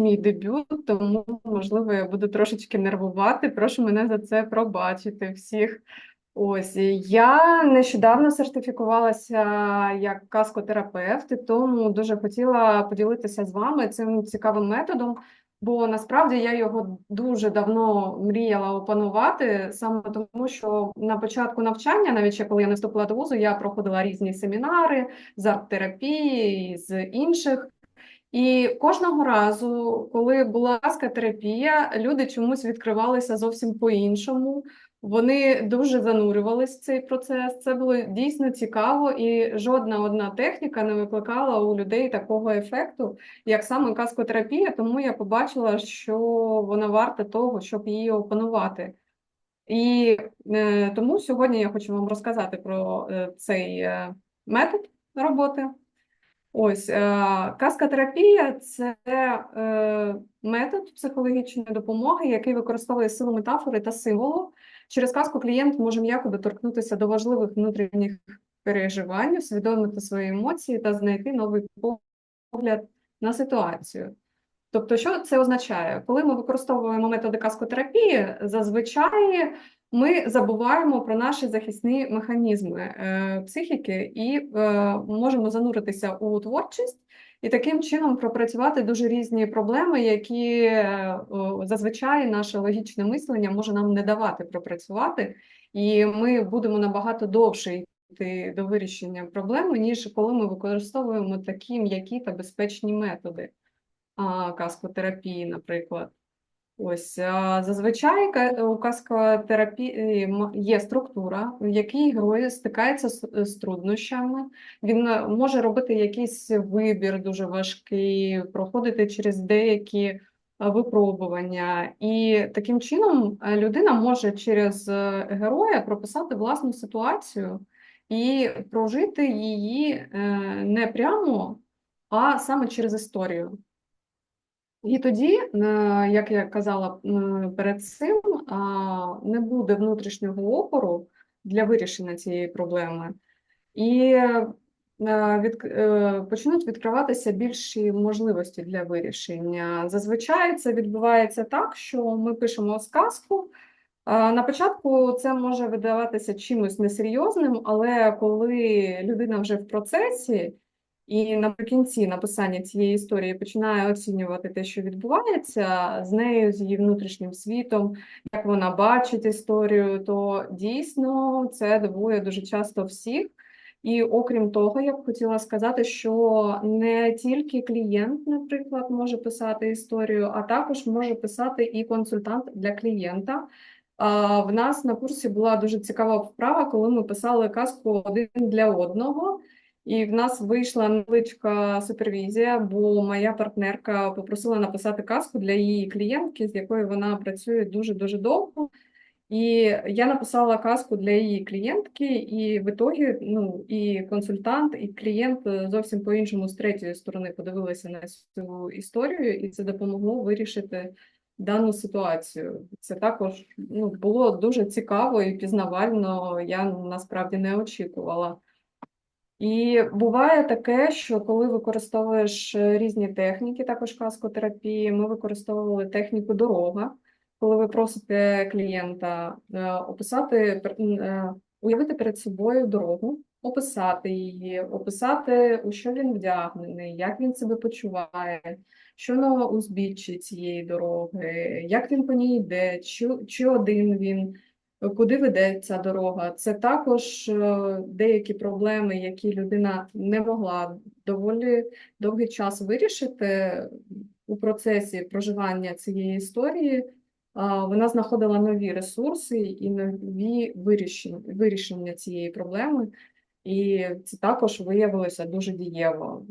мій дебют, тому, можливо, я буду трошечки нервувати. Прошу мене за це пробачити всіх. Ось я нещодавно сертифікувалася як каскотерапевт, і тому дуже хотіла поділитися з вами цим цікавим методом, бо насправді я його дуже давно мріяла опанувати, саме тому, що на початку навчання, навіть ще коли я не вступила до вузу, я проходила різні семінари з арт-терапії, з інших. І кожного разу, коли була терапія, люди чомусь відкривалися зовсім по-іншому. Вони дуже занурювалися в цей процес. Це було дійсно цікаво, і жодна одна техніка не викликала у людей такого ефекту, як саме каскотерапія. Тому я побачила, що вона варта того, щоб її опанувати. І е, тому сьогодні я хочу вам розказати про е, цей е, метод роботи. Ось е, каскотерапія це е, метод психологічної допомоги, який використовує силу метафори та символу. Через казку клієнт може м'яко доторкнутися до важливих внутрішніх переживань, усвідомити свої емоції та знайти новий погляд на ситуацію. Тобто, що це означає? Коли ми використовуємо методи каскотерапії, зазвичай ми забуваємо про наші захисні механізми е, психіки і е, можемо зануритися у творчість і таким чином пропрацювати дуже різні проблеми, які е, зазвичай наше логічне мислення може нам не давати пропрацювати, і ми будемо набагато довше йти до вирішення проблеми, ніж коли ми використовуємо такі м'які та безпечні методи каскотерапії, наприклад. Ось зазвичай у каскотерапії є структура, в якій герой стикається з труднощами. Він е, може робити якийсь вибір дуже важкий, проходити через деякі е, випробування, і таким чином е, людина може через героя прописати власну ситуацію і прожити її не прямо, а саме через історію. І тоді, е, як я казала перед цим, не буде внутрішнього опору для вирішення цієї проблеми, і е, від, е, почнуть відкриватися більші можливості для вирішення. Зазвичай це відбувається так, що ми пишемо сказку. На початку це може видаватися чимось несерйозним, але коли людина вже в процесі. І наприкінці написання цієї історії починає оцінювати те, що відбувається з нею, з її внутрішнім світом, як вона бачить історію, то дійсно це дивує дуже часто всіх. І окрім того, я б хотіла сказати, що не тільки клієнт, наприклад, може писати історію, а також може писати і консультант для клієнта. В нас на курсі була дуже цікава вправа, коли ми писали казку один для одного. І в нас вийшла невеличка супервізія, бо моя партнерка попросила написати казку для її клієнтки, з якою вона працює дуже дуже довго. І я написала казку для її клієнтки, і в ітогі ну і консультант, і клієнт зовсім по іншому з третьої сторони подивилися на цю історію, і це допомогло вирішити дану ситуацію. Це також ну було дуже цікаво і пізнавально. Я насправді не очікувала. І буває таке, що коли використовуєш е, різні техніки, також каскотерапії, ми використовували техніку дорога, коли ви просите клієнта е, описати, е, уявити перед собою дорогу, описати її, описати, у що він вдягнений, як він себе почуває, що на узбіччі цієї дороги, як він по ній йде, чи, чи один він куди веде ця дорога. Це також е, деякі проблеми, які людина не могла доволі довгий час вирішити у процесі проживання цієї історії. Вона знаходила нові ресурси і нові вирішення, вирішення цієї проблеми, і це також виявилося дуже дієво.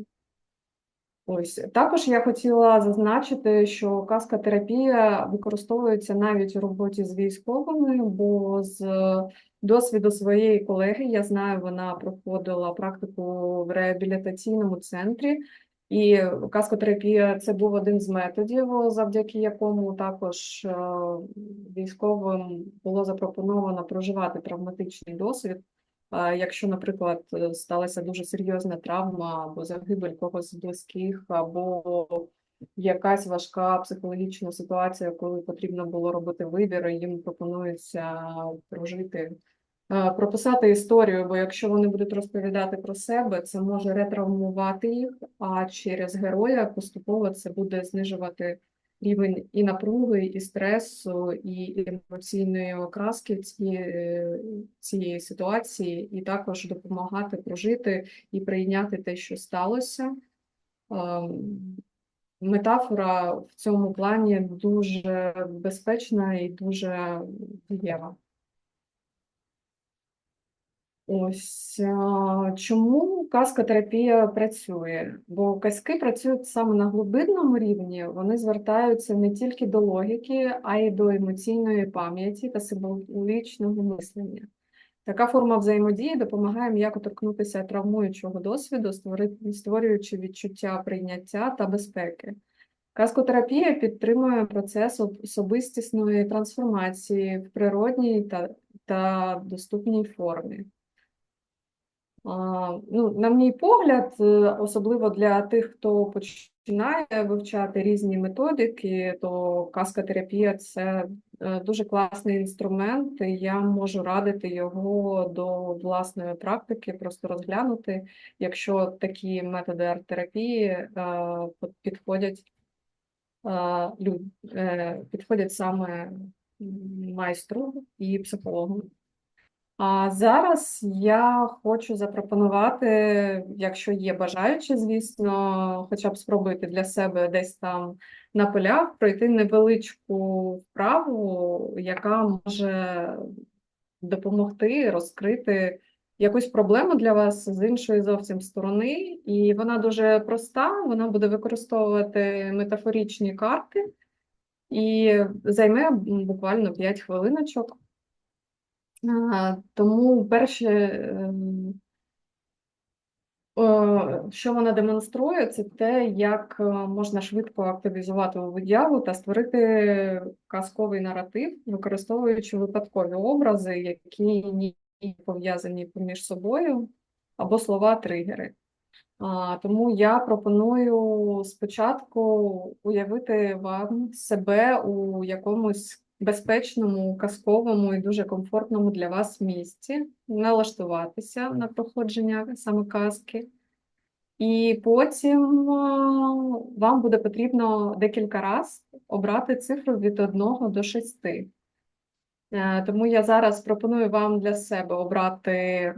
Ось також я хотіла зазначити, що каскотерапія використовується навіть у роботі з військовими, бо з досвіду своєї колеги я знаю, вона проходила практику в реабілітаційному центрі, і каскотерапія це був один з методів, завдяки якому також е, військовим було запропоновано проживати травматичний досвід. Якщо, наприклад, сталася дуже серйозна травма або загибель когось з близьких, або якась важка психологічна ситуація, коли потрібно було робити вибір, їм пропонується прожити, прописати історію, бо якщо вони будуть розповідати про себе, це може ретравмувати їх, а через героя поступово це буде знижувати рівень і напруги, і стресу, і емоційної окраски цієї, цієї ситуації, і також допомагати прожити і прийняти те, що сталося. Ем, метафора в цьому плані дуже безпечна і дуже дієва. Ось чому казкотерапія працює? Бо казки працюють саме на глибинному рівні, вони звертаються не тільки до логіки, а й до емоційної пам'яті та символічного мислення. Така форма взаємодії допомагає м'яко торкнутися травмуючого досвіду, створюючи відчуття прийняття та безпеки. Казкотерапія підтримує процес особистісної трансформації в природній та, та доступній формі. Ну, На мій погляд, е, особливо для тих, хто починає вивчати різні методики, то каскотерапія це е, дуже класний інструмент, я можу радити його до власної практики, просто розглянути, якщо такі методи арт-терапії е, підходять підходять саме майстру і психологу. А зараз я хочу запропонувати, якщо є бажаючі, звісно, хоча б спробувати для себе десь там на полях пройти невеличку вправу, яка може допомогти розкрити якусь проблему для вас з іншої зовсім сторони. І вона дуже проста, вона буде використовувати метафорічні карти і займе буквально 5 хвилиночок. Тому перше, ем, що вона демонструє, це те, як е, можна швидко активізувати уяву та створити казковий наратив, використовуючи випадкові образи, які не пов'язані поміж собою, або слова-тригери. Тому я пропоную спочатку уявити вам себе у якомусь безпечному, казковому і дуже комфортному для вас місці, налаштуватися на проходження саме казки. І потім вам буде потрібно декілька разів обрати цифру від 1 до 6. Е, тому я зараз пропоную вам для себе обрати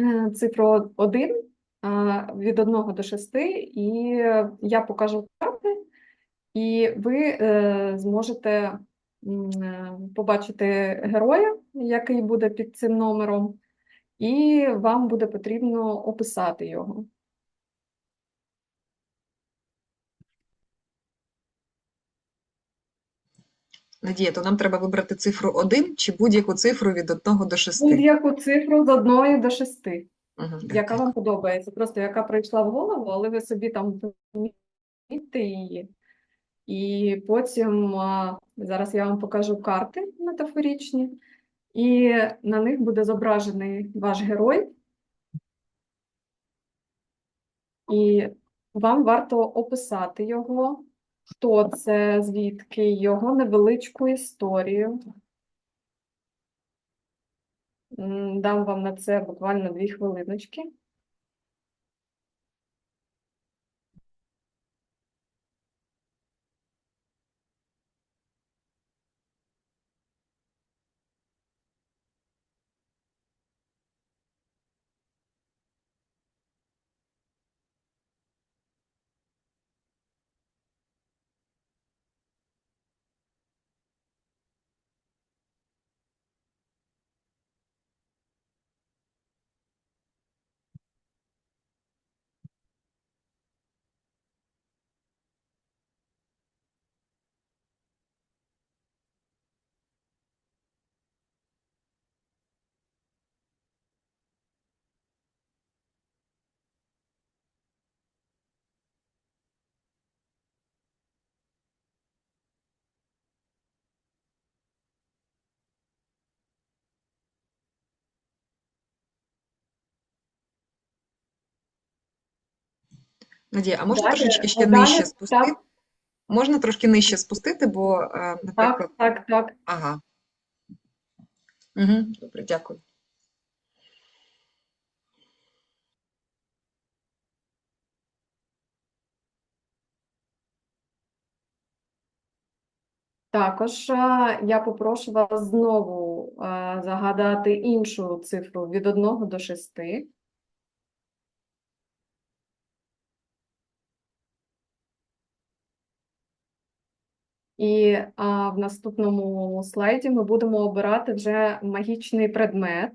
е, цифру 1 від 1 до 6, і я покажу і ви е, зможете Е, побачити героя, який буде під цим номером, і вам буде потрібно описати його. Надія, то нам треба вибрати цифру 1 чи будь-яку цифру від 1 до 6? Будь-яку цифру з 1 до 6, угу, яка вам подобається. Просто яка прийшла в голову, але ви собі там помітите її. І потім зараз я вам покажу карти метафорічні, і на них буде зображений ваш герой. І вам варто описати його, хто це, звідки, його невеличку історію. Дам вам на це буквально дві хвилиночки. Надія, а можна Далі, трошечки ще далі, нижче спустити? так, Можна трошки нижче спустити, бо, е, наприклад, так, так, так. ага. Угу, добре, дякую. Також е, я попрошу вас знову е, загадати іншу цифру від 1 до 6. І а, в наступному слайді ми будемо обирати вже магічний предмет,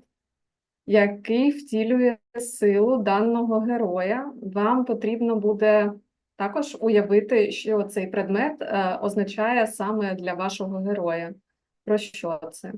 який втілює силу даного героя. Вам потрібно буде також уявити, що цей предмет е, означає саме для вашого героя. Про що це?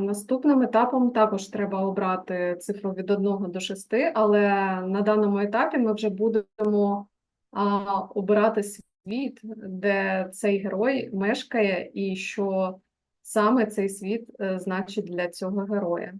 Наступним етапом також треба обрати цифру від 1 до 6, але на даному етапі ми вже будемо обирати світ, де цей герой мешкає, і що саме цей світ е, значить для цього героя.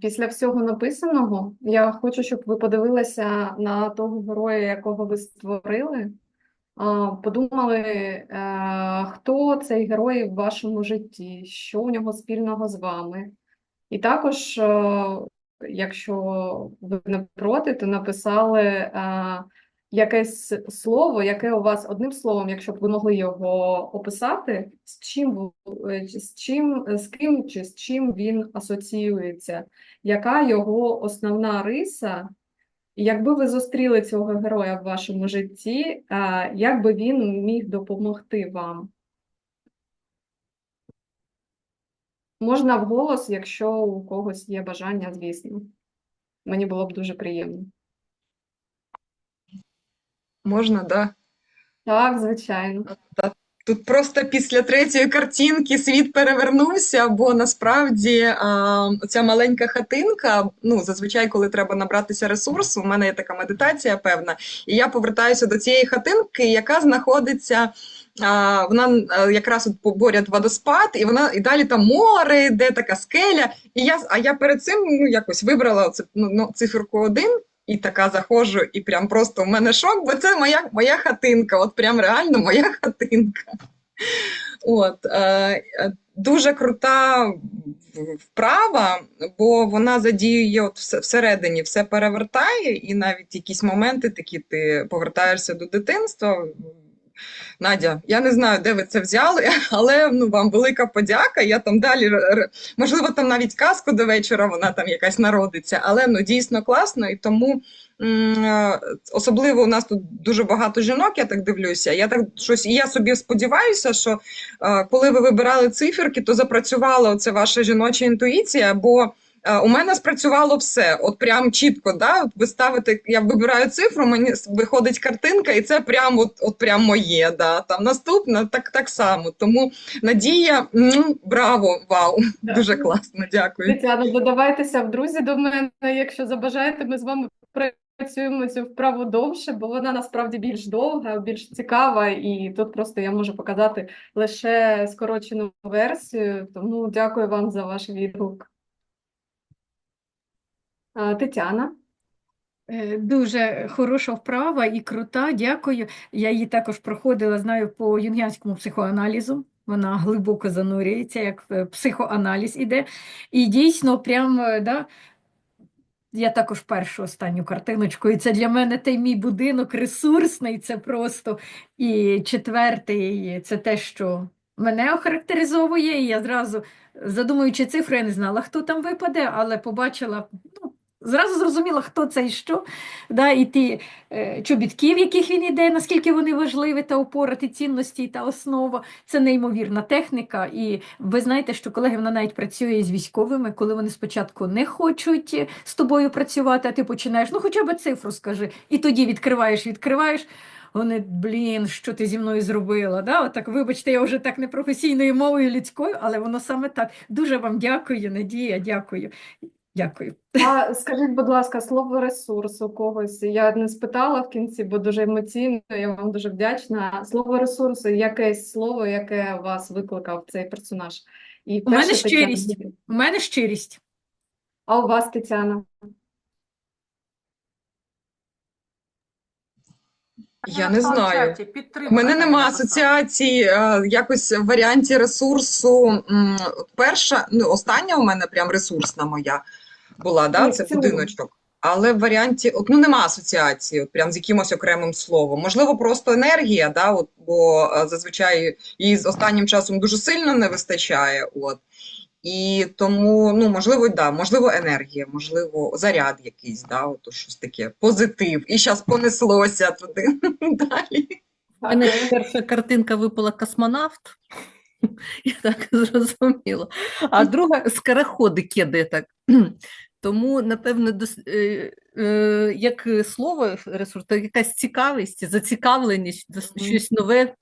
Після всього написаного я хочу, щоб ви подивилися на того героя, якого ви створили. А, Подумали, е, хто цей герой в вашому житті, що у нього спільного з вами. І також, е, якщо ви не проти, то написали е, якесь слово, яке у вас одним словом, якщо б ви могли його описати, з чим, е, з чим, з ким чи з чим він асоціюється, яка його основна риса, якби ви зустріли цього героя в вашому житті, е, як би він міг допомогти вам? Можна вголос, якщо у когось є бажання, звісно. Мені було б дуже приємно. Можна, да? Так, звичайно. Тут просто після третьої картинки світ перевернувся, бо насправді а, ця маленька хатинка, ну зазвичай, коли треба набратися ресурсу, у мене є така медитація певна, і я повертаюся до цієї хатинки, яка знаходиться. А, вона якраз от поборяд водоспад, і вона і далі там море, йде така скеля. І я, а я перед цим ну, якось вибрала оце, ну, ну, циферку один. І така заходжу, і прям просто в мене шок, бо це моя моя хатинка, от прям реально моя хатинка. От, е, е, дуже крута вправа, бо вона задіює от всередині, все перевертає, і навіть якісь моменти такі ти повертаєшся до дитинства. Надя, я не знаю, де ви це взяли, але ну вам велика подяка. Я там далі можливо, там навіть казку до вечора вона там якась народиться, але ну дійсно класно і тому. Особливо у нас тут дуже багато жінок, я так дивлюся. Я так щось, і я собі сподіваюся, що коли ви вибирали циферки, то запрацювала оце ваша жіноча інтуїція, бо Е, У мене спрацювало все. От прям чітко, да? От ви ставите, я вибираю цифру, мені виходить картинка, і це прям от, от прям моє. Да? Там наступна так, так само. Тому Надія, м, браво, вау, дуже класно, дякую. Тетяно, додавайтеся в друзі до мене, якщо забажаєте, ми з вами працюємо цю вправу довше, бо вона насправді більш довга, більш цікава, і тут просто я можу показати лише скорочену версію, тому дякую вам за ваш відгук. Тетяна. Е, Дуже хороша вправа і крута, дякую. Я її також проходила, знаю, по юнгіанському психоаналізу. Вона глибоко занурюється, як е, психоаналіз іде. І дійсно, прям, е, да, я також першу останню картиночку, і це для мене той мій будинок ресурсний, це просто. І четвертий це те, що мене охарактеризовує. І я зразу, задумуючи цифру, я не знала, хто там випаде, але побачила, зразу зрозуміла, хто це і що. Да, і ті е, чобітки, в яких він іде, наскільки вони важливі, та опора, ті цінності та основа. Це неймовірна техніка. І ви знаєте, що колеги вона навіть працює з військовими, коли вони спочатку не хочуть з тобою працювати, а ти починаєш, ну хоча б цифру скажи. І тоді відкриваєш, відкриваєш. Вони, блін, що ти зі мною зробила? Да? Отак, вибачте, я вже так непрофесійною мовою людською, але воно саме так. Дуже вам дякую, Надія, дякую. Дякую. А скажіть, будь ласка, слово ресурс у когось. Я не спитала в кінці, бо дуже емоційно, я вам дуже вдячна. Слово ресурсу, якесь слово, яке вас викликав цей персонаж. І У мене Тетяна щирість. У мене щирість. А у вас, Тетяна? Я не знаю. У мене нема асоціації е, якось в варіанті ресурсу. Перша, ну остання у мене прям ресурсна моя була, да, це будиночок. Але в варіанті, от, ну нема асоціації, от прям з якимось окремим словом. Можливо, просто енергія, да, от, бо е, зазвичай її з останнім часом дуже сильно не вистачає. От. І тому, ну, можливо, да, можливо, енергія, можливо, заряд якийсь, да, от щось таке, позитив. І зараз понеслося туди далі. У мене перша картинка випала космонавт, я так зрозуміла. А друга скороходи кеди так. Тому, напевно, дос- е, е, як слово ресурс, то якась цікавість, зацікавленість, дос- Мгм. щось нове,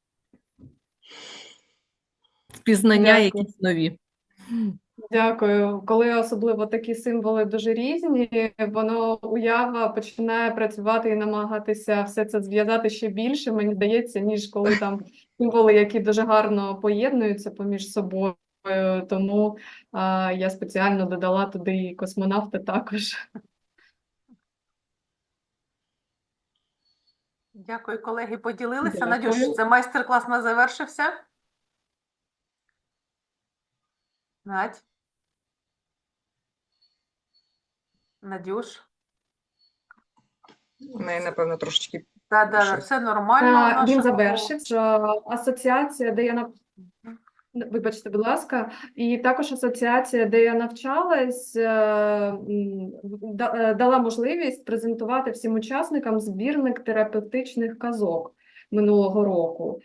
пізнання Дякую. якісь нові. Дякую. Коли особливо такі символи дуже різні, воно уява починає працювати і намагатися все це зв'язати ще більше, мені здається, ніж коли там символи, які дуже гарно поєднуються поміж собою. Тому а, я спеціально додала туди і космонавта також. Дякую, колеги, поділилися. Дякую. Надюш, це майстер-клас не завершився? Надь? Надюш? У неї, напевно, трошечки Да, да, да, все нормально. А, Він нашого- завершився. Асоціація, де я нав... Вибачте, будь ласка, і також асоціація, де я навчалась, е, е, дала можливість презентувати всім учасникам збірник терапевтичних казок минулого року.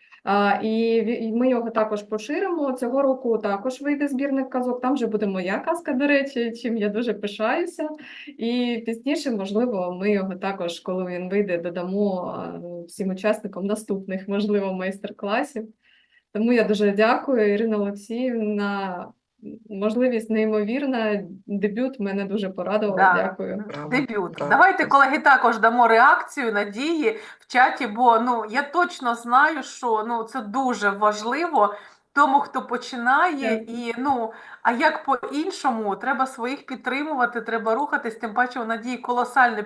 І ми його також поширимо. Цього року також вийде збірник казок. Там вже буде моя казка, до речі, чим я дуже пишаюся. І пізніше, можливо, ми його також, коли він вийде, додамо е, всім учасникам наступних, можливо, майстер-класів. Тому я дуже дякую, Ірина Олексіївна. Можливість неймовірна. Дебют мене дуже порадував. Да. Дякую. Браво, Дебют. браво. Давайте, колеги, також дамо реакцію Надії в чаті, бо ну я точно знаю, що ну це дуже важливо тому, хто починає, і ну а як по-іншому, треба своїх підтримувати, треба рухатись. Тим паче у Надії колосальний